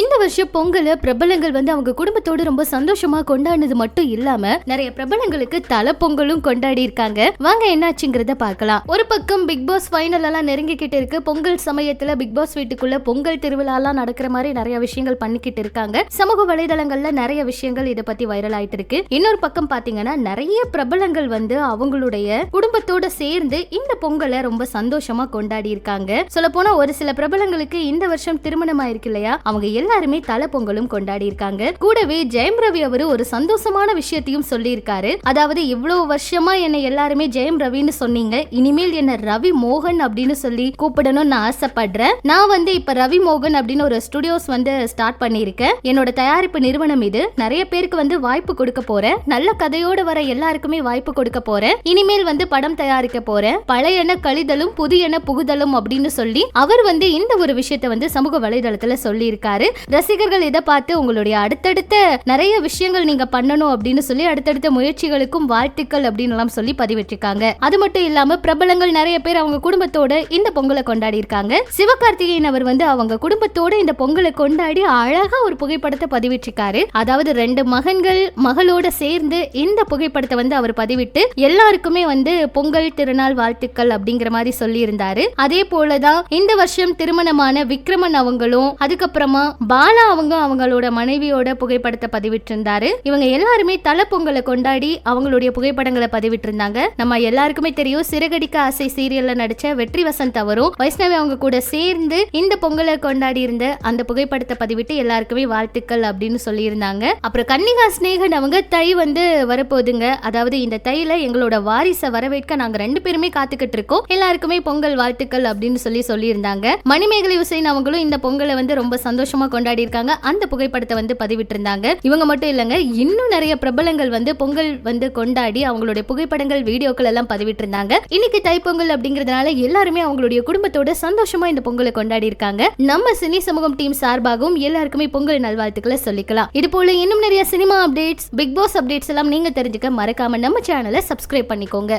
இந்த வருஷம் பொங்கல பிரபலங்கள் வந்து அவங்க குடும்பத்தோட ரொம்ப சந்தோஷமா கொண்டாடினது மட்டும் இல்லாம நிறைய பிரபலங்களுக்கு தலை பொங்கலும் கொண்டாடி இருக்காங்க. வாங்க என்னாச்சுங்கிறத பார்க்கலாம். ஒரு பக்கம் பிக் பாஸ் ஃபைனல் எல்லாம் நெருங்கிக்கிட்டு இருக்கு. பொங்கல் சமயத்துல பிக் பாஸ் வீட்டுக்குள்ள பொங்கல் திருவிழாலாம் நடக்கிற மாதிரி நிறைய விஷயங்கள் பண்ணிக்கிட்டு இருக்காங்க. சமூக வலைதளங்கள்ல நிறைய விஷயங்கள் இதை பத்தி வைரல் ஆயிட்டு இருக்கு. இன்னொரு பக்கம் பாத்தீங்கன்னா நிறைய பிரபலங்கள் வந்து அவங்களுடைய குடும்பத்தோட சேர்ந்து இந்த பொங்கலை ரொம்ப சந்தோஷமா கொண்டாடி இருக்காங்க. சொல்ல போனா ஒரு சில பிரபலங்களுக்கு இந்த வருஷம் திருமணம் ஆயிருக்கு இல்லையா? அவங்க எல்லாருமே தலை பொங்கலும் கொண்டாடி இருக்காங்க கூடவே ஜெயம் ரவி அவரு ஒரு சந்தோஷமான விஷயத்தையும் சொல்லியிருக்காரு. அதாவது இவ்வளவு வருஷமா என்னை எல்லாருமே ஜெயம் ரவின்னு சொன்னீங்க. இனிமேல் என்ன ரவி மோகன் அப்படின்னு சொல்லி கூப்பிடணும்னு நான் ஆசைப்படுறேன். நான் வந்து இப்ப ரவி மோகன் அப்படின்னு ஒரு ஸ்டுடியோஸ் வந்து ஸ்டார்ட் பண்ணியிருக்கேன். என்னோட தயாரிப்பு நிறுவனம் இது. நிறைய பேருக்கு வந்து வாய்ப்பு கொடுக்க போறேன். நல்ல கதையோட வர எல்லாருக்குமே வாய்ப்பு கொடுக்க போறேன். இனிமேல் வந்து படம் தயாரிக்க போறேன். பழையன கழிதலும் புதியன புகுதலும் அப்படின்னு சொல்லி அவர் வந்து இந்த ஒரு விஷயத்த வந்து சமூக வலைதளத்துல சொல்லியிருக்காரு. ரசிகர்கள் இதை பார்த்து உங்களுடைய அடுத்தடுத்த நிறைய விஷயங்கள் நீங்க பண்ணணும் அப்படின்னு சொல்லி அடுத்தடுத்த முயற்சிகளுக்கும் வாழ்த்துக்கள் அப்படின்னு எல்லாம் சொல்லி பதிவிட்டிருக்காங்க. அது மட்டும் இல்லாம பிரபலங்கள் நிறைய பேர் அவங்க குடும்பத்தோட இந்த பொங்கலை கொண்டாடி இருக்காங்க. சிவகார்த்திகேயன் அவர் வந்து அவங்க குடும்பத்தோட இந்த பொங்கலை கொண்டாடி அழகா ஒரு புகைப்படத்தை பதிவிட்டிருக்காரு. அதாவது ரெண்டு மகன்கள் மகளோட சேர்ந்து இந்த புகைப்படத்தை வந்து அவர் பதிவிட்டு எல்லாருக்குமே வந்து பொங்கல் திருநாள் வாழ்த்துக்கள் அப்படிங்கிற மாதிரி சொல்லி இருந்தாரு அதே போலதான் இந்த வருஷம் திருமணமான விக்ரமன் அவங்களும் அதுக்கப்புறமா பாலா அவங்க அவங்களோட மனைவியோட புகைப்படத்தை பதிவிட்டிருந்தாரு. இவங்க எல்லாருமே தலை பொங்கலை கொண்டாடி அவங்களுடைய புகைப்படங்களை பதிவிட்டிருந்தாங்க. நம்ம எல்லாருக்குமே தெரியும் சிறகடிக்க ஆசை சீரியல்ல நடிச்ச வெற்றி வசந்த் அவரும் வைஷ்ணவி அவங்க கூட சேர்ந்து இந்த பொங்கலை கொண்டாடி இருந்த அந்த புகைப்படத்தை பதிவிட்டு எல்லாருக்குமே வாழ்த்துக்கள் அப்படின்னு சொல்லியிருந்தாங்க. அப்புறம் கன்னிகா சிநேகன் அவங்க தை வந்து வரப்போகுதுங்க. அதாவது இந்த தையில எங்களோட வாரிசை வரவேற்க நாங்க ரெண்டு பேருமே காத்துக்கிட்டு இருக்கோம். எல்லாருக்குமே பொங்கல் வாழ்த்துக்கள் அப்படின்னு சொல்லி சொல்லியிருந்தாங்க. மணிமேகலை உசைன் அவங்களும் இந்த பொங்கலை வந்து ரொம்ப சந்தோஷமா சந்தோஷமா கொண்டாடி இருக்காங்க அந்த புகைப்படத்தை வந்து பதிவிட்டிருந்தாங்க. இவங்க மட்டும் இல்லைங்க இன்னும் நிறைய பிரபலங்கள் வந்து பொங்கல் வந்து கொண்டாடி அவங்களுடைய புகைப்படங்கள் வீடியோக்கள் எல்லாம் பதிவிட்டிருந்தாங்க. இன்னைக்கு தைப்பொங்கல் அப்படிங்கறதுனால எல்லாருமே அவங்களுடைய குடும்பத்தோட சந்தோஷமா இந்த பொங்கலை கொண்டாடி இருக்காங்க நம்ம சினி சமூகம் டீம் சார்பாகவும் எல்லாருக்குமே பொங்கல் நல்வாழ்த்துக்களை சொல்லிக்கலாம். இது போல இன்னும் நிறைய cinema updates Bigg Boss updates எல்லாம் நீங்க தெரிஞ்சுக்க மறக்காம நம்ம சேனலை சப்ஸ்கிரைப் பண்ணிக்கோங்க.